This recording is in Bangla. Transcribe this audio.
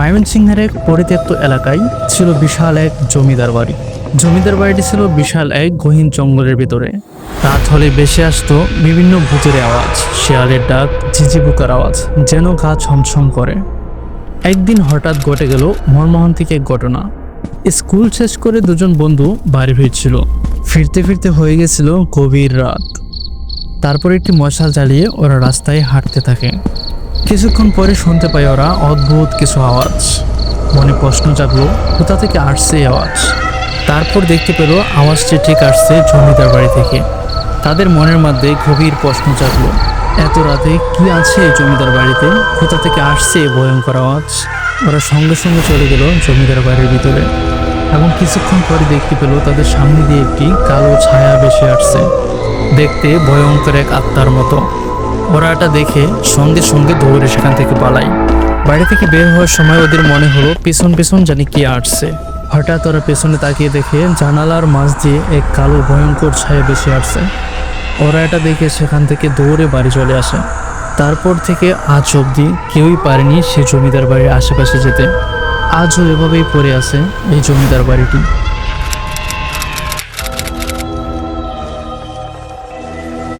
ময়মনসিংহের এক পরিত্যক্ত এলাকায় ছিল বিশাল এক জমিদার বাড়ি। জমিদার বাড়িটি ছিল বিশাল এক গহীন জঙ্গলের ভিতরে। রাত হলে বেশি আসতো বিভিন্ন ভূতের আওয়াজ, শেয়ালের ডাক ঝিঝি পোকার আওয়াজ, যেন গা ছমছম করে। একদিন হঠাৎ ঘটে গেল মনমোহন্তিক এক ঘটনা। স্কুল শেষ করে দুজন বন্ধু বাড়ি ফিরছিল। ফিরতে ফিরতে হয়ে গেছিল গভীর রাত। তারপর একটি মশাল জ্বালিয়ে ওরা রাস্তায় হাঁটতে থাকে। কিছুক্ষণ পরে শুনতে পাই ওরা অদ্ভুত কিছু আওয়াজ। মনে প্রশ্ন জাগলো, কোথা থেকে আসছে এই আওয়াজ? তারপর দেখতে পেল আওয়াজটি ঠিক আসছে জমিদার বাড়ি থেকে। তাদের মনের মধ্যে গভীর প্রশ্ন জাগলো, এত রাতে কি আছে জমিদার বাড়িতে? কোথা থেকে আসছে এই ভয়ঙ্কর আওয়াজ? ওরা সঙ্গে সঙ্গে চলে গেল জমিদার বাড়ির ভিতরে এবং কিছুক্ষণ পরে দেখতে পেল তাদের সামনে দিয়ে একটি কালো ছায়া ভেসে আসছে। দেখতে ভয়ঙ্কর এক আত্মার মতো। ওরা এটা দেখে সঙ্গে সঙ্গে দৌড়ে সেখান থেকে পালাই। বাড়ি থেকে বের হওয়ার সময় ওদের মনে হলো পেছন পেছন জানি কে আসছে। হঠাৎ ওরা পেছনে তাকিয়ে দেখে জানালার মাঝ দিয়ে এক কালো ভয়ঙ্কর ছায়া বেশি আসছে। ওরা এটা দেখে সেখান থেকে দৌড়ে বাড়ি চলে আসে। তারপর থেকে আজ অবধি কেউই পারেনি সে জমিদার বাড়ির আশেপাশে যেতে। আজও এভাবেই পড়ে আছে এই জমিদার বাড়িটি।